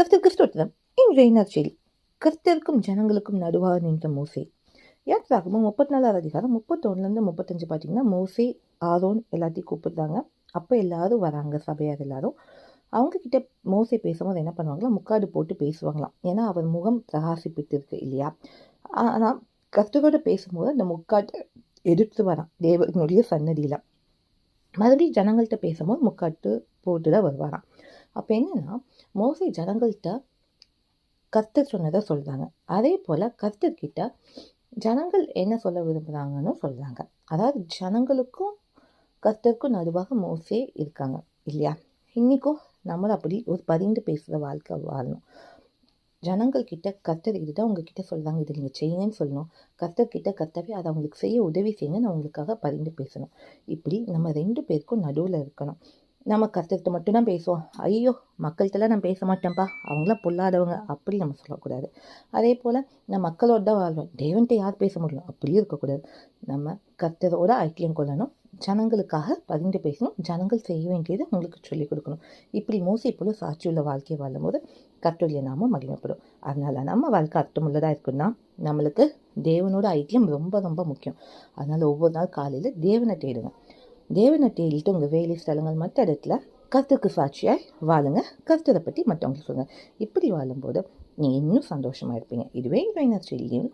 கர்த்தருக்கு ஸ்தோத்திரம். ரெய்னர் நற்செய்தி கர்த்தருக்கும் ஜனங்களுக்கும் நடுவாக நின்ற மோசே. யாத்ராகமும் முப்பத்தி நாலாவது அதிகாரம் முப்பத்தொன்னுலேருந்து முப்பத்தஞ்சு பார்த்தீங்கன்னா மோசே ஆரோன் எல்லாத்தையும் கூப்பிடுறாங்க. அப்போ எல்லாரும் வராங்க சபையார் எல்லாரும். அவங்கக்கிட்ட மோசை பேசும்போது என்ன பண்ணுவாங்களா முக்காடு போட்டு பேசுவாங்களாம். ஏன்னா அவர் முகம் பிரகாசிப்பிட்டு இருக்கு இல்லையா? ஆனால் கர்த்தரோட பேசும்போது அந்த முக்காட்டை எடுத்து வரான் தேவனுடைய சன்னதியில் மறுபடியும் ஜனங்கள்கிட்ட பேசும்போது முக்காட்டு போட்டு தான் வருவாராம். அப்போ என்னன்னா மோஸ்ட்லி ஜனங்கள்கிட்ட கர்த்தர் சொன்னதை சொல்கிறாங்க அதே போல் கர்த்தர்கிட்ட ஜனங்கள் என்ன சொல்ல விரும்புகிறாங்கன்னு சொல்கிறாங்க அதாவது ஜனங்களுக்கும் கர்த்தருக்கும் நடுவாக மோசே இருக்காங்க இல்லையா? இன்றைக்கும் நம்மளும் அப்படி ஒரு பரிந்து பேசுகிற வாழ்க்கை வாழணும். ஜனங்கள் கிட்ட கர்த்தர் இதுதான் உங்ககிட்ட சொல்கிறாங்க இதை நீங்கள் செய்யுங்கன்னு சொல்லணும். கர்த்தர் கிட்ட கர்த்தவே அதை அவங்களுக்கு செய்ய உதவி செய்யுங்கன்னு அவங்களுக்காக பரிந்து பேசணும். இப்படி நம்ம ரெண்டு பேருக்கும் நடுவில் இருக்கணும். நம்ம கர்த்தர்கிட்ட மட்டும்தான் பேசுவோம். ஐயோ மக்கள்கிட்டலாம் நான் பேச மாட்டேன்ப்பா அவங்களாம் பொல்லாதவங்க அப்படி நம்ம சொல்லக்கூடாது. அதே போல் நான் மக்களோட தான் வாழ்வேன். தேவன்கிட்ட யார் பேச முடியும்? அப்படியும் இருக்கக்கூடாது. நம்ம கர்த்தரோட ஐக்கியம் கொள்ளணும். ஜனங்களுக்காக பகிர்ந்து பேசணும். ஜனங்கள் செய்ய வேண்டியதை உங்களுக்கு சொல்லிக் கொடுக்கணும். இப்படி மோசை போல சாட்சியுள்ள வாழ்க்கையை வாழும்போது கர்த்தருடைய நாமம் மகிமைப்படும். அதனால் நம்ம வாழ்க்கை அர்த்தமுள்ளதாக இருக்குன்னா நம்மளுக்கு தேவனோட ஐக்கியம் ரொம்ப ரொம்ப முக்கியம். அதனால் ஒவ்வொரு நாள் காலையில் தேவனை தேடுவேன் தேவனை தேடிட்டு உங்கள் வேலை ஸ்தலங்கள் மற்ற இடத்துல கருத்துக்கு சாட்சியாய் வாழுங்க. கருத்தரை பற்றி மற்றவங்களுக்கு சொல்லுங்கள் இப்படி வாழும்போது நீங்கள் இன்னும் சந்தோஷமாக இருப்பீங்க. இதுவே இன்றைய செய்தியும்